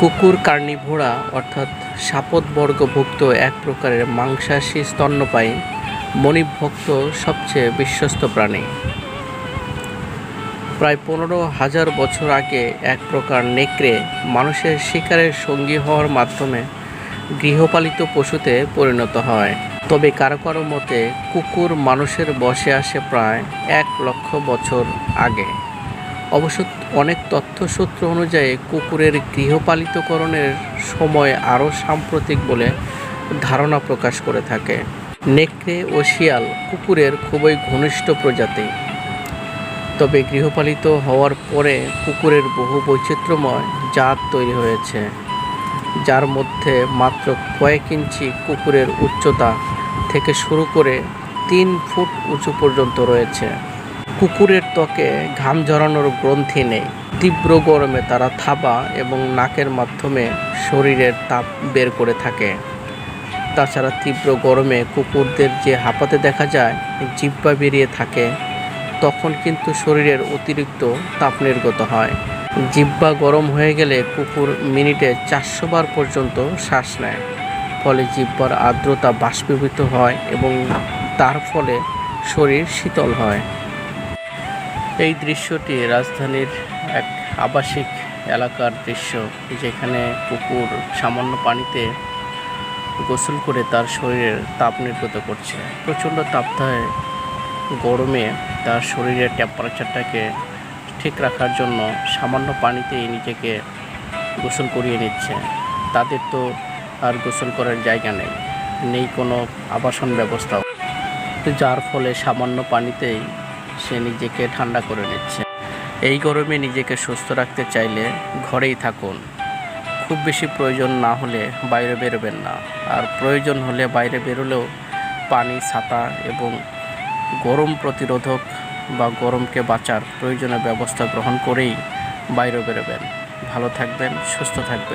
কুকুর কার্নিভোরা, অর্থাৎ শাপদবর্গভুক্ত এক প্রকারের মাংসাশী স্তন্যপায়ী মণিভুক্ত সবচেয়ে বিশ্বস্ত প্রাণী। প্রায় পনেরো হাজার বছর আগে এক প্রকার নেকড়ে মানুষের শিকারের সঙ্গী হওয়ার মাধ্যমে গৃহপালিত পশুতে পরিণত হয়। তবে কারও কারও মতে কুকুর মানুষের বসে আসে প্রায় এক লক্ষ বছর আগে। অবশ্য অনেক তথ্যসূত্র অনুযায়ী কুকুরের গৃহপালিতকরণের সময় আরও সাম্প্রতিক বলে ধারণা প্রকাশ করে থাকে। নেকড়ে ও শিয়াল কুকুরের খুবই ঘনিষ্ঠ প্রজাতি। তবে গৃহপালিত হওয়ার পরে কুকুরের বহু বৈচিত্র্যময় জাত তৈরি হয়েছে, যার মধ্যে মাত্র কয়েক ইঞ্চি কুকুরের উচ্চতা থেকে শুরু করে তিন ফুট উঁচু পর্যন্ত রয়েছে। কুকুরের ত্বকে ঘাম ঝরানোর গ্রন্থি নেই। তীব্র গরমে তারা থাবা এবং নাকের মাধ্যমে শরীরের তাপ বের করে থাকে। তাছাড়া তীব্র গরমে কুকুরদের যে হাঁপাতে দেখা যায় জিব্বা বেরিয়ে থাকে, তখন কিন্তু শরীরের অতিরিক্ত তাপ নির্গত হয়। জিব্বা গরম হয়ে গেলে কুকুর মিনিটে চারশো বার পর্যন্ত শ্বাস নেয়। ফলে জিব্বার আর্দ্রতা বাষ্পীভূত হয় এবং তার ফলে শরীর শীতল হয়। এই দৃশ্যটি রাজধানীর এক আবাসিক এলাকার দৃশ্য যেখানে কুকুর সামান্য পানিতে গোসল করে তার শরীরের তাপ নির্গত করছে। প্রচণ্ড তাপদাহে গরমে তার শরীরের টেম্পারেচারটাকে ঠিক রাখার জন্য সামান্য পানিতেই নিজেকে গোসল করিয়ে নিচ্ছে। তাদের তো আর গোসল করার জায়গা নেই নেই কোনো আবাসন ব্যবস্থাও। যার ফলে সামান্য পানিতেই সে নিজেকে ঠান্ডা করে নিচ্ছে। এই গরমে নিজেকে সুস্থ রাখতে চাইলে ঘরেই থাকুন। খুব বেশি প্রয়োজন না হলে বাইরে বেরোবেন না। আর প্রয়োজন হলে বাইরে বেরোলেও পানি, ছাতা এবং গরম প্রতিরোধক বা গরমকে বাঁচার প্রয়োজনীয় ব্যবস্থা গ্রহণ করেই বাইরে বেরোবেন। ভালো থাকবেন, সুস্থ থাকবেন।